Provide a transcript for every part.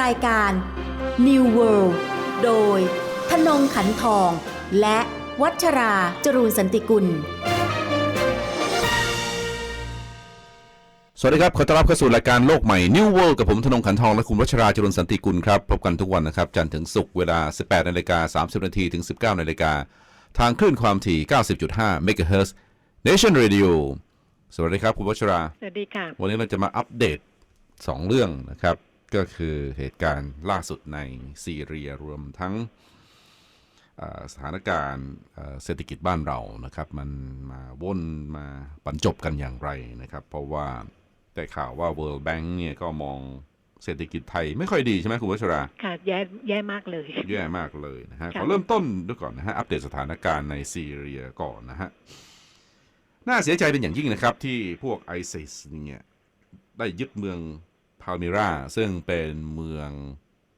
รายการ New World โดยธนงขันทอง และวัชราจรูนสันติกุล สวัสดีครับ ขอต้อนรับเข้าสู่รายการโลกใหม่ New World กับผมธนงขันทอง และคุณวัชราจรุนสันติกุลครับ พบกันทุกวันนะครับ จันทร์ถึงศุกร์เวลา 18นาฬิกา30นาทีถึง 19นาฬิกาทางคลื่นความถี่ 90.5 MHz Nation Radio สวัสดีครับ คุณวัชรา สวัสดีค่ะ วันนี้เราจะมาอัปเดต 2 เรื่องนะครับ ก็คือเหตุการณ์ล่าสุดในซีเรียรวมทั้งเอ่อสถานการณ์เอ่อเศรษฐกิจบ้านเรานะครับ มันมาวนมาบรรจบกันอย่างไรนะครับ เพราะว่าได้ข่าวว่า World Bank เนี่ยก็มองเศรษฐกิจไทยไม่ค่อยดีใช่ไหมคุณวัชราค่ะแย่แย่มากเลย แย่มากเลยนะฮะค่ะขอเริ่มต้นด้วยก่อนนะฮะ อัปเดตสถานการณ์ในซีเรียก่อนนะฮะ น่าเสียใจเป็นอย่างยิ่งนะครับที่พวกไอซิสเนี่ยได้ยึดเมืองพาลมิราซึ่งเป็นเมือง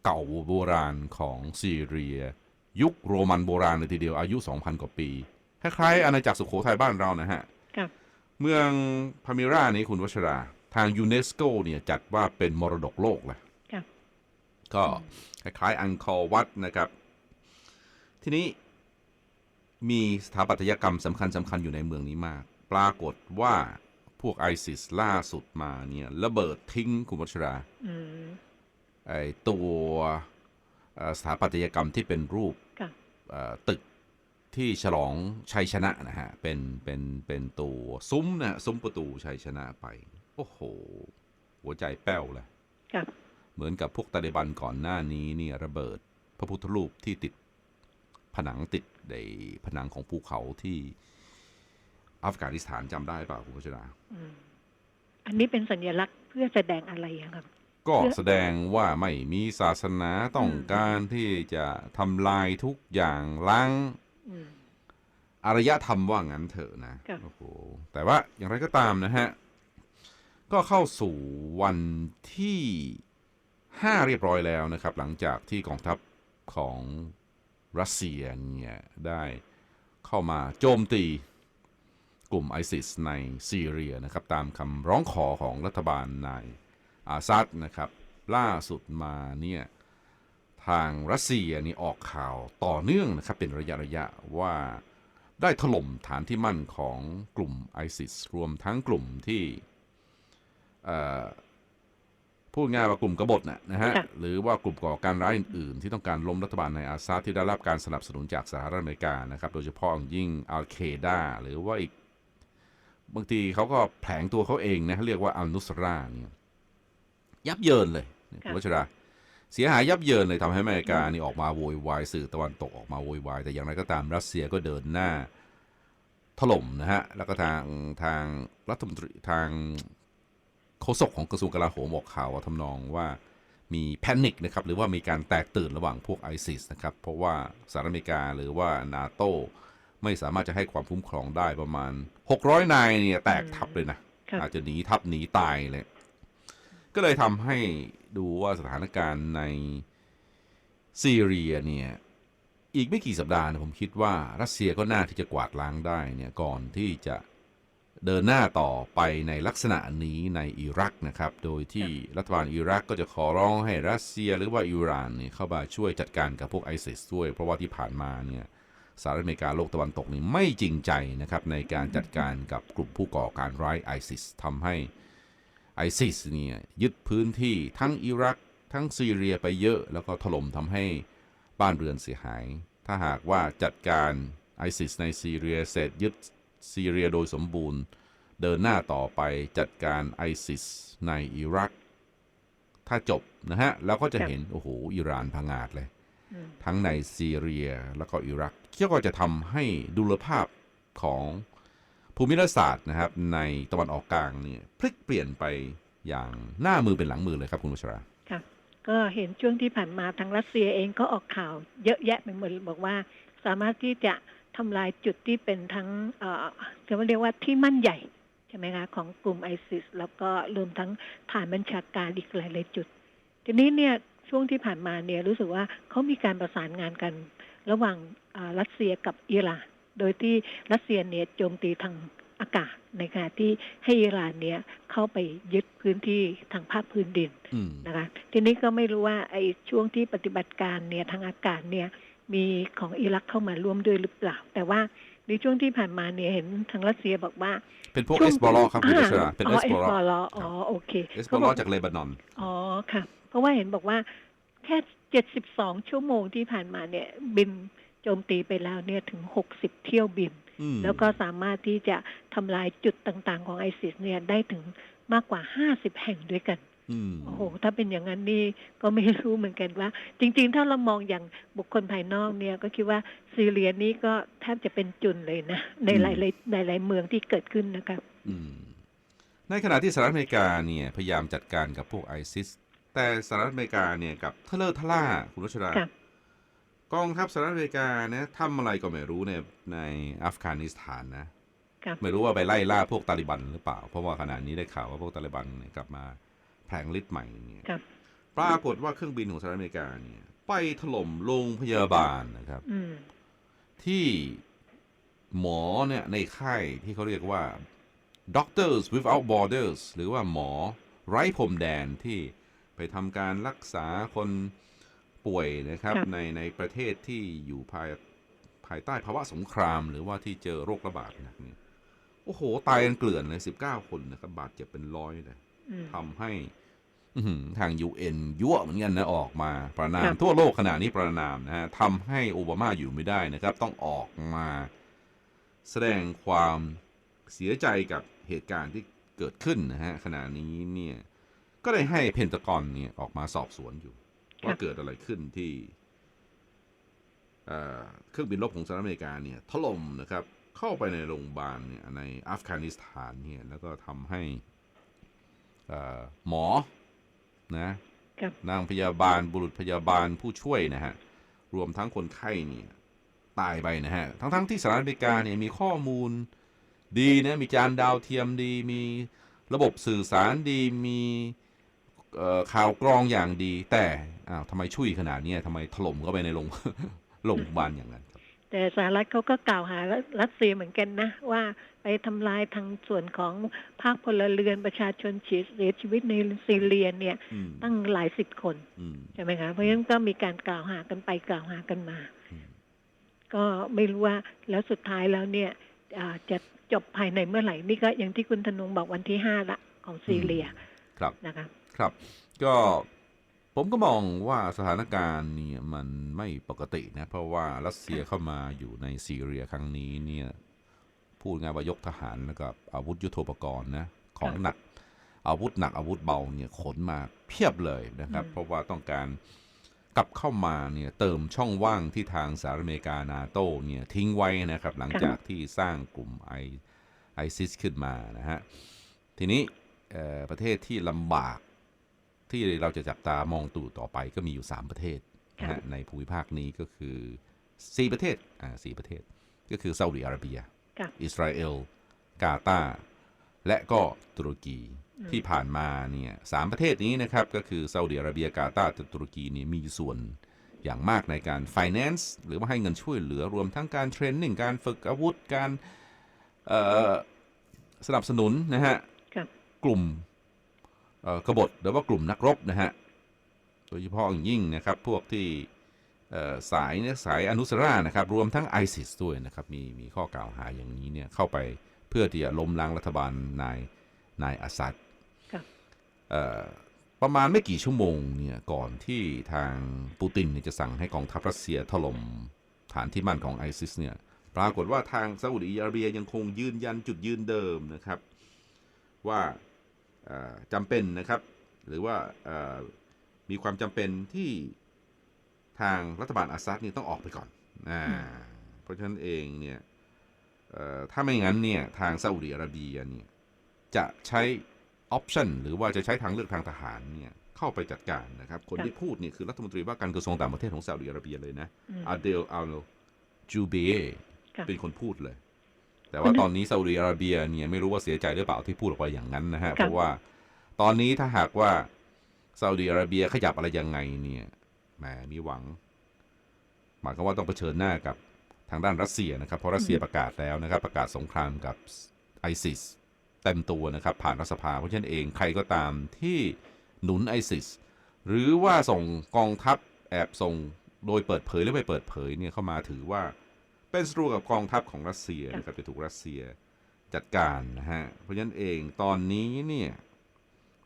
เก่าโบราณของซีเรีย ยุคโรมันโบราณเลยทีเดียวอายุ 2,000 กว่าปี คล้ายๆอาณาจักรสุโขทัยบ้านเรานะฮะค่ะเมืองพามิรานี้คุณวัชรา ทางยูเนสโกเนี่ยจัดว่าเป็นมรดกโลกเลยค่ะก็คล้ายๆ อังคอร์วัดนะครับ ทีนี้มีสถาปัตยกรรมสำคัญสำคัญอยู่ในเมืองนี้มาก ปรากฏว่า พวกไอซิสล่าสุดมาเนี่ยระเบิดทิ้งคุณวัชราอืมไอตัวเอ่อสถาปัตยกรรมที่เป็นรูปค่ะเอ่อตึกที่ฉลองชัยชนะนะฮะ เป็นเป็นเป็นตัวซุ้มนะฮะซุ้มประตูชัยชนะไป โอ้โห หัวใจแป้วเลยค่ะเหมือนกับพวกตาลิบันก่อนหน้านี้เนี่ยระเบิดพระพุทธรูปที่ติดผนังติดในผนังของภูเขาที่ อัฟกานิสถานจำได้เปล่าคุณพัชราอืมอันนี้เป็นสัญลักษณ์เพื่อแสดงอะไรอะครับ ก็เพื่อแสดงว่าไม่มีศาสนาต้องการที่จะทำลายทุกอย่างล้างอืมอารยธรรมว่างั้นเถอะนะค่ะโอ้โหแต่ว่าอย่างไรก็ตามนะฮะ ก็เข้าสู่วันที่ห้าเรียบร้อยแล้วนะครับ หลังจากที่กองทัพของรัสเซียเนี่ยได้เข้ามาโจมตี กลุ่มไอซิสในซีเรียนะครับตามคำร้องขอของรัฐบาลนายอาซัดนะครับล่าสุดมาเนี่ยทางรัสเซียนี่ออกข่าวต่อเนื่องนะครับเป็นระยะระยะว่าได้ถล่มฐานที่มั่นของกลุ่มไอซิสรวมทั้งกลุ่มที่เอ่อพูดง่ายว่ากลุ่มกบฏนะนะฮะค่ะหรือว่ากลุ่มก่อการร้ายอื่นๆ ที่ต้องการล้มรัฐบาลในอาซาดที่ได้รับการสนับสนุนจากสหรัฐอเมริกานะครับโดยเฉพาะอย่างยิ่งอัลเคดาหรือว่าอีก บางทีเขาก็แผลงตัวเขาเองนะเรียกว่าอัลนุสราเนี่ยยับเยินเลยเนี่ยคุณวัชราเสียหายยับเยินเลยทำให้อเมริกานี่ออกมาโวยวายสื่อตะวันตกออกมาโวยวายแต่อย่างไรก็ตามรัสเซียก็เดินหน้าถล่มนะฮะ แล้วก็ทางทางรัฐมนตรีทางโฆษกของกระทรวงกลาโหมบอกข่าวว่าทำนองว่ามีแพนิคนะครับ หรือว่ามีการแตกตื่นระหว่างพวกไอซิสนะครับ เพราะว่าสหรัฐอเมริกาหรือว่านาโต ไม่สามารถจะให้ความคุ้มครองได้ประมาณ 600 นายเนี่ยแตกทับเลยนะค่ะอาจจะหนีทับหนีตายเลย ก็เลยทำให้ดูว่าสถานการณ์ในซีเรียเนี่ย อีกไม่กี่สัปดาห์นะผมคิดว่ารัสเซียก็น่าที่จะกวาดล้างได้เนี่ยก่อนที่จะเดินหน้าต่อไปในลักษณะนี้ในอิรักนะครับ โดยที่รัฐบาลอิรักก็จะขอร้องให้รัสเซียหรือว่าอิหร่านเนี่ยเข้ามาช่วยจัดการกับพวกไอซิสด้วย เพราะว่าที่ผ่านมาเนี่ย สหรัฐอเมริกาโลกตะวันตกนี่ไม่จริงใจนะครับในการจัดการกับกลุ่มผู้ก่อการร้ายไอซิสทำให้ไอซิสเนี่ยยึดพื้นที่ทั้งอิรักทั้งซีเรียไปเยอะแล้วก็ถล่มทำให้บ้านเรือนเสียหาย ถ้าหากว่าจัดการไอซิสในซีเรียเสร็จยึดซีเรียโดยสมบูรณ์ เดินหน้าต่อไปจัดการไอซิสในอิรัก ถ้าจบนะฮะ แล้วก็จะเห็น โอ้โห อิหร่านพังอาจเลย ทั้งในซีเรียแล้วก็อิรักก็จะทำให้ดุลภาพของภูมิรัฐศาสตร์นะครับ ในตะวันออกกลางเนี่ยพลิกเปลี่ยนไปอย่างหน้ามือเป็นหลังมือเลยครับคุณวัชราค่ะก็เห็นช่วงที่ผ่านมาทางรัสเซียเองก็ออกข่าวเยอะแยะไปหมดเลยบอกว่า สามารถที่จะทำลายจุดที่เป็นทั้งเอ่อจะเรียกว่าที่มั่นใหญ่ใช่ไหมคะของกลุ่มไอซิสแล้วก็รวมทั้งฐานบัญชาการอีกหลายๆจุด ทีนี้เนี่ย ช่วงที่ผ่านมาเนี่ยรู้สึกว่าเขามีการประสานงานกัน ระหว่างอ่ารัสเซียกับอิหร่าน โดยที่รัสเซียเนี่ยโจมตีทางอากาศในขณะที่ให้อิหร่านเนี่ยเข้าไปยึดพื้นที่ทางภาคพื้นดินอืมนะคะทีนี้ก็ไม่รู้ว่าไอ้ช่วงที่ปฏิบัติการเนี่ยทางอากาศเนี่ยมีของอิรักเข้ามาร่วมด้วยหรือเปล่า แต่ว่าในช่วงที่ผ่านมาเนี่ยเห็นทางรัสเซียบอกว่า เป็นพวกช่เอสบอลครับคุณารัชราเป็นอ๋เออสเอบอสลบอลอ๋อโอเคเอสบเขาอบอกลจากเลบานอนอ๋อค่ะ เพราะว่าเห็นบอกว่าแค่เจ็ดสิบสองชั่วโมงที่ผ่านมาเนี่ย บินโจมตีไปแล้วเนี่ยถึงหกสิบเที่ยวบินอืมแล้วก็สามารถที่จะทำลายจุดต่างๆ ของไอซิสเนี่ยได้ถึงมากกว่าห้าสิบแห่งด้วยกันอืมโอ้โห ถ้าเป็นอย่างนั้นนี่ก็ไม่รู้เหมือนกันว่า จริง ๆ ถ้าเรามองอย่างบุคคลภายนอกเนี่ย ก็คิดว่าซีเรียนี่ก็แทบจะเป็นจุนเลยนะ ในหลายๆหลาย ๆ เมืองที่เกิดขึ้นนะครับอืมในขณะที่สหรัฐอเมริกาเนี่ย พยายามจัดการกับพวกไอซิส แต่สหรัฐอเมริกาเนี่ยกับทะเลอร์ทะล่าคุณรัชราครับกองทัพสหรัฐอเมริกานะทำอะไรก็ไม่รู้ในในอัฟกานิสถานนะครับไม่รู้ว่าไปไล่ล่าพวกตาลิบันหรือเปล่า เพราะว่าขณะนี้ได้ข่าวว่าพวกตาลิบันเนี่ยกลับมาแผลงฤทธิ์ใหม่เนี่ยครับปรากฏว่าเครื่องบินของสหรัฐอเมริกาเนี่ย ไปถล่มโรงพยาบาลนะครับอืมที่หมอเนี่ยในค่ายที่เขาเรียกว่า Doctors Without Borders หรือว่าหมอไร้พรมแดนที่ ไปทำการรักษาคนป่วยนะครับครับ ในในประเทศที่อยู่ภายภายใต้ภาวะสงคราม หรือว่าที่เจอโรคระบาดหนักเนี่ยโอ้โห ตายกันเกลื่อนเลย19คนนะครับ บาดเจ็บเป็นร้อยเลยอืมทำให้อื้อหือทาง UN ยั่วเหมือนกันนะ ออกมาประนาคมรับทั่วโลกขณะนี้ประนามนะฮะทำให้โอบามาอยู่ไม่ได้นะครับ ต้องออกมาแสดงความเสียใจกับเหตุการณ์ที่เกิดขึ้นนะฮะขณะนี้เนี่ย ก็ได้ให้เพนตากอนเนี่ยออกมาสอบสวนอยู่ ว่าเกิดอะไรขึ้นที่เอ่อเครื่องบินรบของสหรัฐอเมริกาเนี่ยถล่มนะครับ เข้าไปในโรงพยาบาลเนี่ยในอัฟกานิสถานเนี่ยแล้วก็ทำให้เอ่อหมอนะครับนางพยาบาลบุรุษพยาบาลผู้ช่วยนะฮะ รวมทั้งคนไข้เนี่ยตายไปนะฮะ ทั้งๆที่สหรัฐอเมริกาเนี่ยมีข้อมูลดีนะ มีจานดาวเทียมดี มีระบบสื่อสารดี มีเอ่อ ข่าวกรองอย่างดี แต่อ้าวทำไมช่วยขนาดเนี้ยทำไมถล่มเข้าไปในโรงโรงพยาบาลอย่างนั้นครับ แต่สหรัฐเขาก็กล่าวหารัสเซียเหมือนกันนะ ว่าไปทำลายทางส่วนของภาคพลเรือนประชาชนเสียชีวิตในซีเรียเนี่ยอืมตั้งหลายสิบคนอืมใช่ไหมคะเพราะฉะนั้นก็มีการกล่าวหากันไปกล่าวหากันมาอืมก็ไม่รู้ว่าแล้วสุดท้ายแล้วเนี่ยอ่าจะจบภายในเมื่อไหร่นี่ก็อย่างที่คุณธนงบอกวันที่ห้าละของซีเรียครับนะคะ ครับ ก็ผมก็มองว่าสถานการณ์เนี่ยมันไม่ปกตินะ เพราะว่ารัสเซียเข้ามาอยู่ในซีเรียครั้งนี้เนี่ยพูดง่ายว่ายกทหารแล้วก็อาวุธยุโทโธปกรณ์นะของหนักอาวุธหนักอาวุธเบาเนี่ยขนมาเพียบเลยนะครับอืมเพราะว่าต้องการกลับเข้ามาเนี่ยเติมช่องว่างที่ทางสหรัฐอเมริกานาโตเนี่ยทิ้งไว้นะครับ หลังจากที่สร้างกลุ่มไอไอซิสขึ้นมานะฮะทีนี้เอ่อประเทศที่ลำบาก ที่เราจะจับตามองตู่ต่อไปก็มีอยู่ 3 ประเทศนะครัฮะบในภูมิภาคนี้ก็คือ 4 ประเทศอ่าสี่ประเทศ ก็คือซาอุดิอาระเบียครับอิสราเอล กาตาร์และก็ตุรกีอืมที่ผ่านมาเนี่ยสามประเทศนี้นะครับ ก็คือซาอุดิอาระเบียกาตาร์และตุรกีเนี่ยมีส่วนอย่างมากในการ finance หรือว่าให้เงินช่วยเหลือรวมทั้งการเทรนนิ่งการฝึกอาวุธการเอ่อสนับสนุนนะฮะครับกลุ่มเอ่อ กบฏหรือว่ากลุ่มนักรบนะฮะโดยเฉพาะอย่างยิ่งนะครับพวกที่เอ่อสายเนี่ยสายอนุสรานะครับรวมทั้งไอซิสด้วยนะครับมีมีข้อกล่าวหาอย่างนี้เนี่ยเข้าไปเพื่อที่จะล้มล้างรัฐบาลนายนายอาสัดครับเอ่อประมาณไม่กี่ชั่วโมงเนี่ยก่อนที่ทางปูตินเนี่ยจะสั่งให้กองทัพรัสเซียถล่มฐานที่มั่นของไอซิสเนี่ยปรากฏว่าทางซาอุดิอาระเบียยังคงยืนยันจุดยืนเดิมนะครับ ว่าเอ่อ จำเป็นนะครับ หรือว่าเอ่อมีความจำเป็นที่ทางรัฐบาลอาซัดนี่ต้องออกไปก่อนอ่าเพราะฉะนั้นเองเนี่ยเอ่อถ้าไม่งั้นเนี่ยทางซาอุดิอาระเบียเนี่ยจะใช้ออปชันหรือว่าจะใช้ทางเลือกทางทหารเนี่ยเข้าไปจัดการนะครับ คนครับที่พูดเนี่ยคือรัฐมนตรีว่าการกระทรวงต่างประเทศของซาอุดิอาระเบียเลยนะอืมอาเดลอัลจูเบครับเป็นคนพูดเลย แต่ว่าตอนนี้ซาอุดิอาระเบียเนี่ยไม่รู้ว่าเสียใจหรือเปล่าที่พูดออกไปอย่างนั้นนะฮะเพราะว่าตอนนี้ถ้าหากว่าซาอุดิอาระเบียขยับอะไรยังไงเนี่ยแหมมีหวังหมายความว่าต้องเผชิญหน้ากับทางด้านรัสเซียนะครับเพราะรัสเซียประกาศแล้วนะครับ ประกาศสงครามกับไอซิสเต็มตัวนะครับ ผ่านรัฐสภาเพราะฉะนั้นเองใครก็ตามที่หนุนไอซิสหรือว่าส่งกองทัพแอบส่งโดยเปิดเผยหรือไม่เปิดเผยเนี่ยเข้ามาถือว่า เป็นศัตรูกับกองทัพของรัสเซียนะครับจะถูกรัสเซียจัดการนะฮะเพราะฉะนั้นเองตอนนี้เนี่ย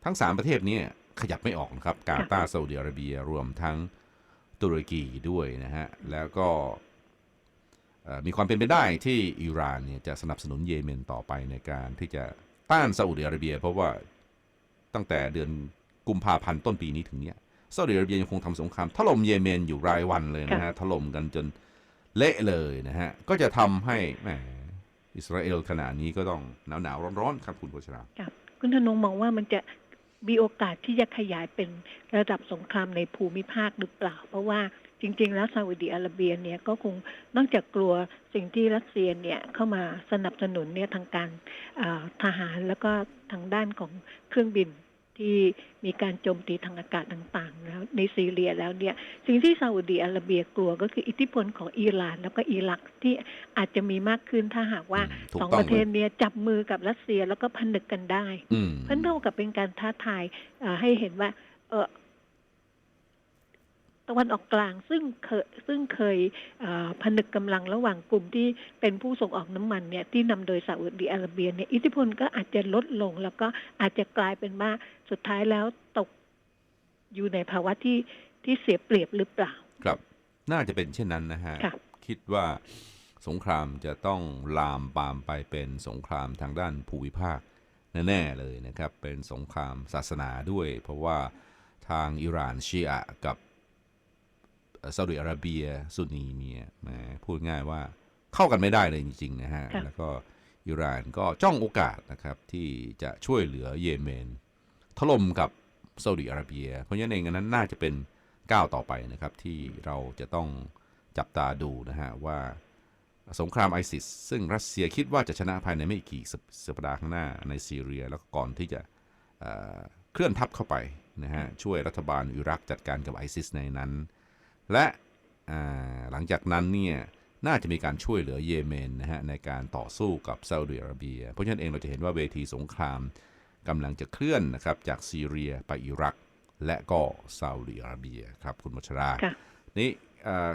ทั้งสามประเทศเนี่ยขยับไม่ออกนะครับกาตาร์ซาอุดิอาระเบียรวมทั้งตุรกีด้วยนะฮะแล้วก็เอ่อมีความเป็นไปได้ที่อิหร่านเนี่ยจะสนับสนุนเยเมนต่อไปในการที่จะต้านซาอุดิอาระเบีย เพราะว่าตั้งแต่เดือนกุมภาพันธ์ต้นปีนี้ถึงเนี้ยซาอุดิอาระเบียยังคงทำสงครามถล่มเยเมนอยู่รายวันเลยนะฮะถล่มกันจน เละเลยนะฮะ ก็จะทำให้แหมอิสราเอลขณะนี้ก็ต้องหนาวหนาวร้อนร้อนๆครับคุณโคชราครับคุณธนงมองว่ามันจะมีโอกาสที่จะขยายเป็นระดับสงครามในภูมิภาคหรือเปล่า เพราะว่าจริง ๆ แล้วซาอุดิอาระเบียเนี่ยก็คงนอกจากกลัวสิ่งที่รัสเซียเนี่ยเข้ามาสนับสนุนเนี่ยทางการาทหารแล้วก็ทางด้านของเครื่องบิน ที่มีการโจมตีทางอากาศต่างๆแล้วในซีเรียแล้วเนี่ยสิ่งที่ซาอุดิอาระเบียกลัวก็คืออิทธิพลของอิหร่าน แล้วก็อิรักที่อาจจะมีมากขึ้นถ้าหากว่าอืมถูกสองต้องประเทศเลยเนี้จับมือกับรัสเซียแล้วก็ผนึกกันได้อืมเพราะเท่ากับเป็นการท้าทายเอ่อให้เห็นว่าเออ ตะวันออกกลางซึ่งเคยซึ่งเคยเอ่อผนึกกำลังระหว่างกลุ่มที่เป็นผู้ส่งออกน้ำมันเนี่ยที่นำโดยซาอุดิอาระเบียเนี่ยอิทธิพลก็อาจจะลดลง แล้วก็อาจจะกลายเป็นว่าสุดท้ายแล้วตกอยู่ในภาวะที่ที่เสียเปรียบหรือเปล่า ครับ น่าจะเป็นเช่นนั้นนะฮะค่ะคิดว่าสงครามจะต้องลามปามไปเป็นสงครามทางด้านภูมิภาคแน่ๆเลยนะครับ เป็นสงครามศาสนาด้วย เพราะว่าทางอิหร่านชีอะกับเอ่อ ซาอุดิอาระเบียซุนนีเนี่ยแหมพูดง่ายว่าเข้ากันไม่ได้เลยจริงๆนะฮะค่ะแล้วก็อิหร่านก็จ้องโอกาสนะครับที่จะช่วยเหลือเยเมน ถล่มกับซาอุดิอาระเบีย เพราะฉะนั้นเองอันนั้นน่าจะเป็นก้าวต่อไปนะครับที่เราจะต้องจับตาดูนะฮะว่าสงครามไอซิสซึ่งรัสเซียคิดว่าจะชนะภายในไม่กี่สัปสัปดาห์ข้างหน้าในซีเรีย แล้วก็ก่อนที่จะเอ่อเคลื่อนทัพเข้าไปนะฮะช่วยรัฐบาลอิรักจัดการกับไอซิสในนั้น และอ่าหลังจากนั้นเนี่ยน่าจะมีการช่วยเหลือเยเมนนะฮะในการต่อสู้กับซาอุดิอาระเบีย เพราะฉะนั้นเองเราจะเห็นว่าเวทีสงครามกำลังจะเคลื่อนนะครับจากซีเรียไปอิรัก และก็ซาอุดิอาระเบียครับคุณมัชราค่ะนี่เอ่อ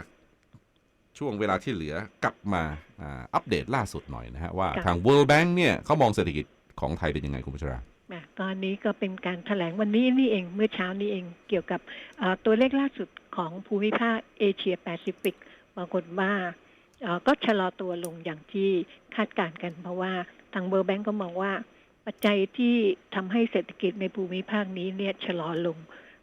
ช่วงเวลาที่เหลือกลับมาอ่าอัปเดตล่าสุดหน่อยนะฮะว่าค่ะทาง World Bank เนี่ยเขามองเศรษฐกิจของไทยเป็นยังไงคุณมัชรา อะตอนนี้ก็เป็นการแถลงวันนี้นี่เองเมื่อเช้านี้เองเกี่ยวกับตัวเลขล่าสุดของภูมิภาคเอเชียแปซิฟิกปรากฏว่าก็ชะลอตัวลงอย่างที่คาดการณ์กัน เพราะว่าทางเบอร์แบงก์ก็มองว่า ปัจจัยที่ทำให้เศรษฐกิจในภูมิภาคนี้เนี่ยชะลอลง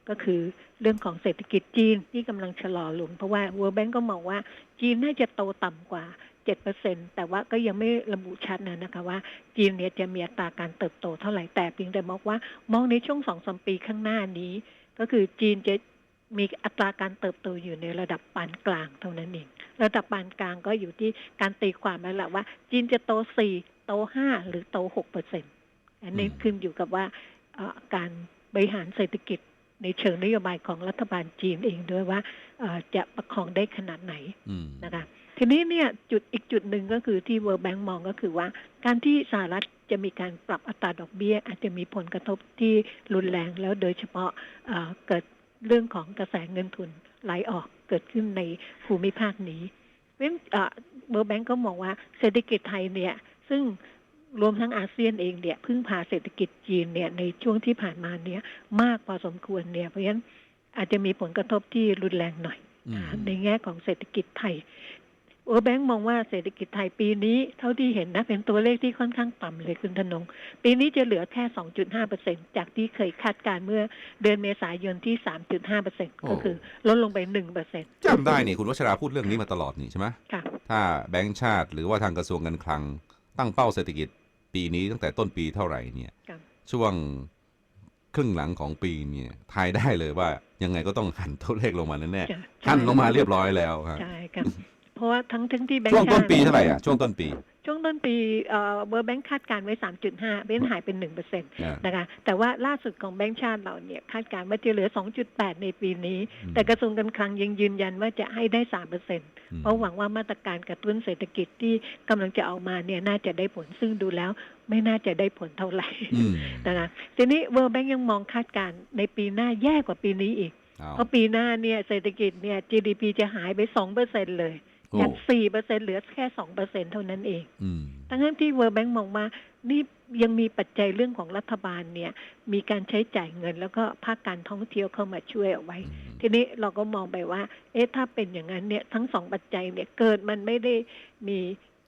ก็คือเรื่องของเศรษฐกิจจีนที่กำลังชะลอลงเพราะว่า World Bank ก็มองว่าจีนน่าจะโตต่ำกว่า 7%แต่ว่าก็ยังไม่ระบุชัดนะนะคะว่าจีนเนี่ยจะมีอัตราการเติบโตเท่าไหร่แต่เพียงแต่บอกว่ามองในช่วงสองสมปีข้างหน้านี้ ก็คือจีนจะมีอัตราการเติบโตอยู่ในระดับปานกลางเท่านั้นเอง ระดับปานกลางก็อยู่ที่การตีความแล้วแหละว่า จีนจะโต4โต5หรือโต6เปอร์เซ็นต์อันนี้อืมขึ้นอยู่กับว่าเอ่อการบริหารเศรษฐกิจในเชิงนโยบายของรัฐบาลจีนเองด้วยว่าเอ่อจะประคองได้ขนาดไหนอืมนะคะ ทีนี้เนี่ยจุดอีกจุดหนึ่งก็คือที่ World Bank มองก็คือว่า การที่สหรัฐจะมีการปรับอัตราดอกเบี้ย อาจจะมีผลกระทบที่รุนแรงแล้วโดยเฉพาะเอ่อเกิดเรื่องของกระแสเงินทุนไหลออกเกิดขึ้นในภูมิภาคนี้เพราะฉะนั้นเบอร์แบงก์ก็มองว่าเศรษฐกิจไทยเนี่ย ซึ่งรวมทั้งอาเซียนเองเนี่ยพึ่งพาเศรษฐกิจจีนเนี่ยในช่วงที่ผ่านมาเนี่ยมากพอสมควรเนี่ยเพราะฉะนั้นอาจจะมีผลกระทบที่รุนแรงหน่อยอืมในแง่ของเศรษฐกิจไทย เออแบงค์มองว่าเศรษฐกิจไทยปีนี้เท่าที่เห็นนะ เป็นตัวเลขที่ค่อนข้างต่ำเลยคุณธนง ปีนี้จะเหลือแค่ 2.5เปอร์เซ็นจากที่เคยคาดการณ์เมื่อเดือนเมษายนที่ 3.5เปอร์เซ็นก็คือลดลงไป1เปอร์เซ็นจำได้นี่คุณวัชราพูดเรื่องนี้มาตลอดนี่ใช่ไหมค่ะถ้าแบงก์ชาติหรือว่าทางกระทรวงการคลัง ตั้งเป้าเศรษฐกิจปีนี้ตั้งแต่ต้นปีเท่าไหร่เนี่ยครับช่วงครึ่งหลังของปีเนี่ยทายได้เลยว่ายังไงก็ต้องหันตัวเลขลงมาแน่จะๆหันลงมาเรียบร้อยแล้วครับใช่ครับ เพราะว่าทั้งทั้งที่แบงค์ช่วงต้นปีชาติเท่าไหร่อะช่วงต้นปี ช่วงต้นปีเบอร์แบงค์คาดการณ์ไว้ 3.5เบ้นหายเป็น1%อ่านะคะแต่ว่าล่าสุดของแบงค์ชาติเราเนี่ยคาดการณ์ว่าจะเหลือ 2.8 ในปีนี้อืมแต่กระทรวงการคลังยังยืนยันว่าจะให้ได้3%อืมเพราะหวังว่ามาตรการกระตุ้นเศรษฐกิจที่กำลังจะออกมาเนี่ยน่าจะได้ผลซึ่งดูแล้วไม่น่าจะได้ผลเท่าไหร่อืมนะคะทีนี้ World Bank ยังมองคาดการณ์ในปีหน้าแย่กว่าปีนี้อีกเอาเพราะปีหน้าเนี่ยเศรษฐกิจเนี่ย GDP จะหายไปสองเปอร์เซ็นเลยโอ้ จากสี่เปอร์เซ็นเหลือแค่สองเปอร์เซ็นเท่านั้นเองอืมทั้งนั้นที่ World Bank มองว่านี่ยังมีปัจจัยเรื่องของรัฐบาลเนี่ย มีการใช้จ่ายเงิน แล้วก็ภาคการท่องเที่ยวเข้ามาช่วยเอาไว้อืมทีนี้เราก็มองไปว่า เอ๊ะถ้าเป็นอย่างนั้นเนี่ยทั้งสองปัจจัยเนี่ยเกิดมันไม่ได้มี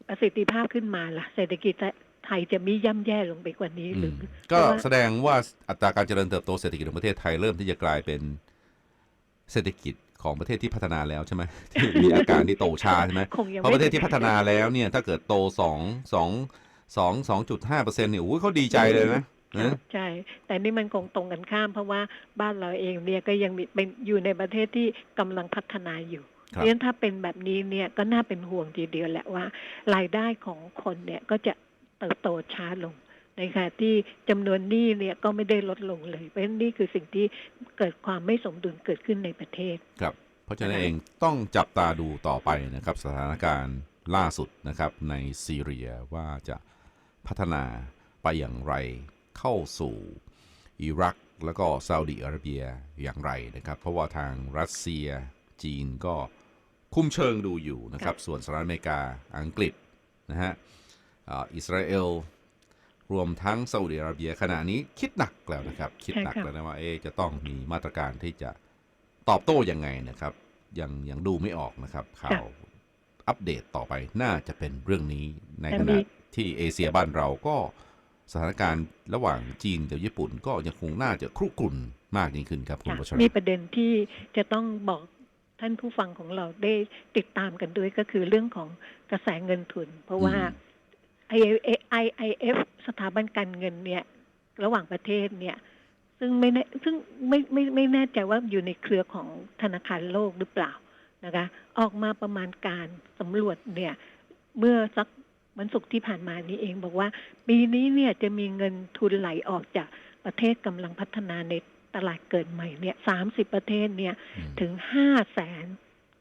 ประสิทธิภาพขึ้นมาล่ะ เศรษฐกิจไทยจะมีย่ำแย่ลงไปกว่านี้หรือมอก็เพราะว่าแสดงว่าอัตราการเจริญเติบโตเศรษฐกิจของประเทศไทยเริ่มที่จะกลายเป็นเศรษฐกิจ ของประเทศที่พัฒนาแล้วใช่ไหมที่มีอาการที่โตช้าใช่ไหมคงยังเพราะไม่ประเทศที่พัฒนาแล้วเนี่ย ถ้าเกิดโตสองสองสองสองจุดห้าเปอร์เซ็นต์เนี่ยโอ้ยเขาดีใจเลยนะนะใช่ แต่นี่มันคงตรงกันข้าม เพราะว่าบ้านเราเองเนี่ยก็ยังมีเป็นอยู่ในประเทศที่กำลังพัฒนาอยู่คเพรับราะฉะนั้นถ้าเป็นแบบนี้เนี่ยก็น่าเป็นห่วงทีเดียวแหละว่า รายได้ของคนเนี่ยก็จะเติบโตช้าลง ในขณะที่จำนวนหนี้เนี่ยก็ไม่ได้ลดลงเลย เพราะฉะนั้นนี่คือสิ่งที่เกิดความไม่สมดุลเกิดขึ้นในประเทศครับ เพราะฉะนั้นเองต้องจับตาดูต่อไปนะครับ สถานการณ์ล่าสุดนะครับในซีเรียว่าจะพัฒนาไปอย่างไรเข้าสู่อิรักแล้วก็ซาอุดิอาระเบียอย่างไรนะครับ เพราะว่าทางรัสเซียจีนก็คุ้มเชิงดูอยู่นะครับ ส่วนสหรัฐอเมริกาอังกฤษนะฮะอิสราเอล รวมทั้งซาอุดิอาระเบียขณะนี้คิดหนักแล้วนะครับ คิดหนักใช่ค่ะแล้วนะว่าเอ๊ะจะต้องมีมาตรการที่จะตอบโต้ยังไงนะครับ ยังยังดูไม่ออกนะครับ ข่าวอัปเดตต่อไปน่าจะเป็นเรื่องนี้ในแต่ขมีณะที่เอเชียบ้านเราก็สถานการณ์ระหว่างจีนกับญี่ปุ่น ก็ยังคงน่าจะครุกรุ่นมากยิ่งขึ้นครับคุณค่ะวัชรมีประเด็นที่จะต้องบอกท่านผู้ฟังของเราได้ติดตามกันด้วยก็คือเรื่องของกระแสเงินทุน เพราะว่า IIF สถาบันการเงินเนี่ย ระหว่างประเทศเนี่ย ซึ่งไม่แน่ซึ่งไม่ไม่ไม่แน่ใจว่าอยู่ในเครือของธนาคารโลกหรือเปล่านะคะ ออกมาประมาณการสำรวจเนี่ย เมื่อสักวันศุกร์ที่ผ่านมานี้เองบอกว่า ปีนี้เนี่ยจะมีเงินทุนไหลออกจากประเทศกำลังพัฒนาในตลาดเกิดใหม่เนี่ยสามสิบประเทศเนี่ยถึงห้าแสน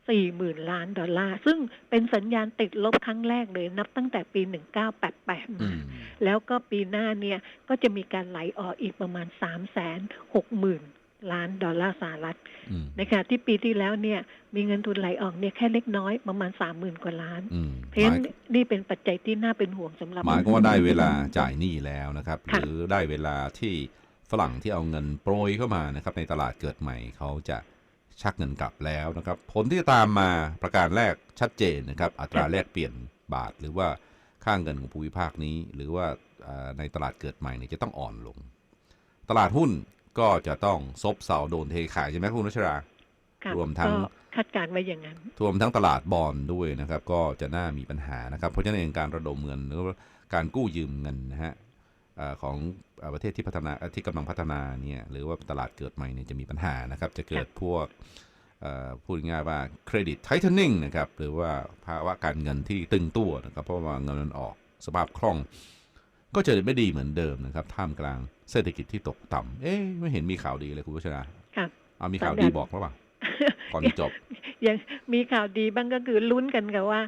สี่หมื่นล้านดอลลาร์ ซึ่งเป็นสัญญาณติดลบครั้งแรกเลยนับตั้งแต่ปี 1988อืมามแล้วก็ปีหน้าเนี่ย ก็จะมีการไหลออกอีกประมาณ3แสนหกหมื่นล้านดอลลาร์สหรัฐอืมในขณะที่ปีที่แล้วเนี่ย มีเงินทุนไหลออกเนี่ยแค่เล็กน้อยประมาณ 30,000 กว่าล้านอืมเพราะฉะนั้นนี่เป็นปัจจัยที่น่าเป็นห่วงสำหรับหมายก็ว่าได้เวลาจ่ายหนี้แล้วนะครับหค่ะรือได้เวลาที่ฝรั่งที่เอาเงินโปรยเข้ามานะครับในตลาดเกิดใหม่เขาจะ ชักเงินกลับแล้วนะครับผลที่จะตามมาประการแรกชัดเจนนะครับอัตราแลกเปลี่ยนบาทหรือว่าค่างเงินของภูมิภาคนี้ หรือว่าเอ่อในตลาดเกิดใหม่เนี่ยจะต้องอ่อนลง ตลาดหุ้นก็จะต้องซบเซาโดนเทขายใช่ไหมคุณรัชราค่ะรวมทั้งก็คาดการณ์ไว้อย่างนั้นรวมทั้งตลาดบอลด้วยนะครับ ก็จะน่ามีปัญหานะครับ เพราะฉะนั้นเองการระดมเงินหรือว่าการกู้ยืมเงินนะฮะเอ่อ ของเอ่อประเทศที่พัฒนาเอ่อที่กำลังพัฒนาเนี่ยหรือว่าตลาดเกิดใหม่เนี่ยจะมีปัญหานะครับ จะเกิดพวกเอ่อพูดง่ายๆว่าเครดิตไทเทนิ่งนะครับหรือว่าภาวะการเงินที่ตึงตัวนะครับ เพราะว่าเงินมันออกสภาพคล่อง ก็จะไม่ดีเหมือนเดิมนะครับ ท่ามกลางเศรษฐกิจที่ตกต่ำเอ๊ะไม่เห็นมีข่าวดีเลยคุณวัชราค่ะเอามีข่าวดีบอกหรือเปล่าก่อนจบยังมีข่าวดีบ้างก็คือลุ้นกันค่ะว่า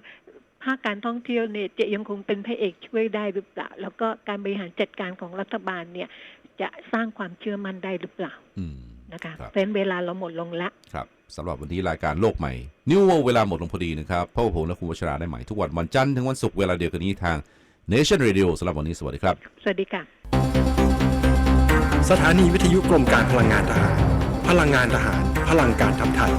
ภาคการท่องเที่ยวเนี่ยจะยังคงเป็นพระเอกช่วยได้หรือเปล่า แล้วก็การบริหารจัดการของรัฐบาลเนี่ย จะสร้างความเชื่อมั่นได้หรือเปล่าอืมนะคะครับเพราะฉะนั้นเวลาเราหมดลงละครับสำหรับวันนี้รายการโลกใหม่ New World เวลาหมดลงพอดีนะครับพบกับผมและคุณวัชราได้ใหม่ทุกวันวันจันทร์ถึงวันศุกร์เวลาเดียวกันนี้ทาง Nation Radio สำหรับวันนี้สวัสดีครับ สวัสดีค่ะ สถานีวิทยุกรมการพลังงานทหาร พลังงานทหาร พลังการทำไทย